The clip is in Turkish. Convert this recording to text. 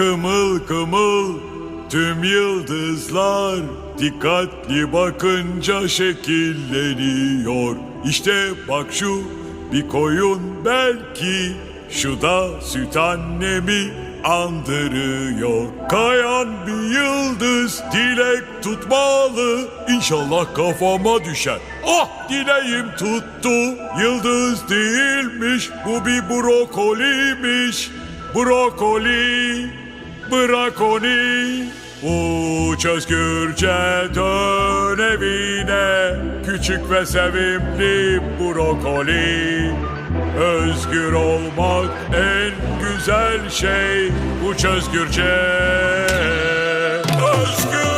Kımıl kımıl tüm yıldızlar dikkatli bakınca şekilleniyor. İşte bak şu bir koyun belki şu da süt annemi andırıyor. Kayan bir yıldız dilek tutmalı. İnşallah kafama düşer. Ah dileğim tuttu. Yıldız değilmiş bu bir brokoliymiş. Brokoli, brakoni. Uç özgürce dön evine Küçük ve sevimli brokoli Özgür olmak en güzel şey Uç özgürce Özgür